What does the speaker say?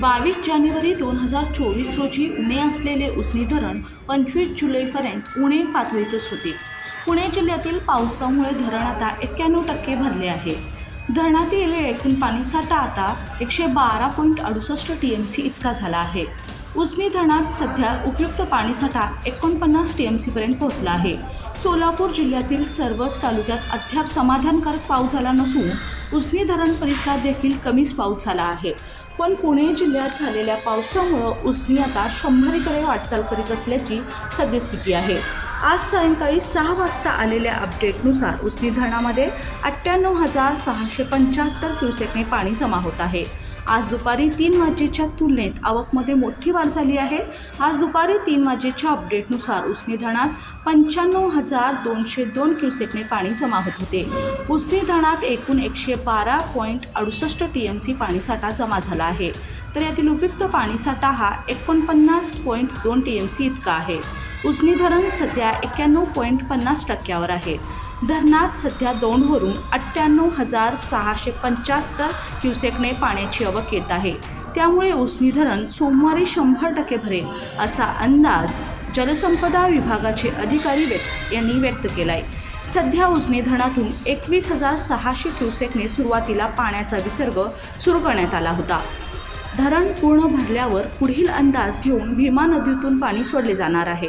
बावीस जानेवारी दोन हजार चोवीस रोजी उणे असलेले उसनी धरण पंचवीस जुलैपर्यंत उणे पातळीतच होते. पुणे जिल्ह्यातील पावसामुळे धरण आता एक्क्याण्णव टक्के भरले आहे. धरणातील एकूण पाणीसाठा आता एकशे बारा पॉईंट अडुसष्ट टी एम सी इतका झाला आहे. उजनी धरणात सध्या उपयुक्त पाणीसाठा एकोणपन्नास टी एम सीपर्यंत पोहोचला आहे. सोलापूर जिल्ह्यातील सर्वच तालुक्यात अद्याप समाधानकारक पाऊस झाला नसून उजनी धरण परिसरात देखील कमीच पाऊस झाला आहे. पण पुणे जिल्ह्यात झालेल्या पावसामुळं उसनी आता शंभरीकडे वाटचाल करीत असल्याची सद्यस्थिती आहे. आज सायंकाळी सहा वाजता आलेल्या अपडेटनुसार उसनी धरणामध्ये अठ्ठ्याण्णव हजार सहाशे पंच्याहत्तर क्युसेकने पाणी जमा होत आहे. आज दुपारी तीन वाजेच्या तुलनेत आवकमध्ये मोठी वाढ झाली आहे. आज दुपारी तीन वाजेच्या अपडेटनुसार उसनी धरणात पंच्याण्णव हजार दोनशे दोन क्युसेकने पाणी जमा होत होते. उसनी धरणात एकूण एकशे बारा पॉईंट अडुसष्ट टी एम सी पाणीसाठा जमा झाला आहे. तर यातील उपयुक्त पाणीसाठा हा एकोणपन्नास पॉईंट दोन टी एम सी इतका आहे. उसनी धरण सध्या एक्क्याण्णव पॉईंट पन्नास टक्क्यावर आहे. धरणात सध्या दोनवरून अठ्ठ्याण्णव हजार सहाशे पंच्याहत्तर क्युसेकने पाण्याची आवक येत आहे. त्यामुळे उसनी धरण सोमवारी शंभर टक्के भरेल असा अंदाज जलसंपदा विभागाचे अधिकारी व्यक्त यांनी व्यक्त केला आहे सध्या उजनी धरणातून एकवीस हजार सहाशे क्युसेकने सुरुवातीला पाण्याचा विसर्ग सुरू करण्यात आला होता. धरण पूर्ण भरल्यावर पुढील अंदाज घेऊन भीमा नदीतून पाणी सोडले जाणार आहे.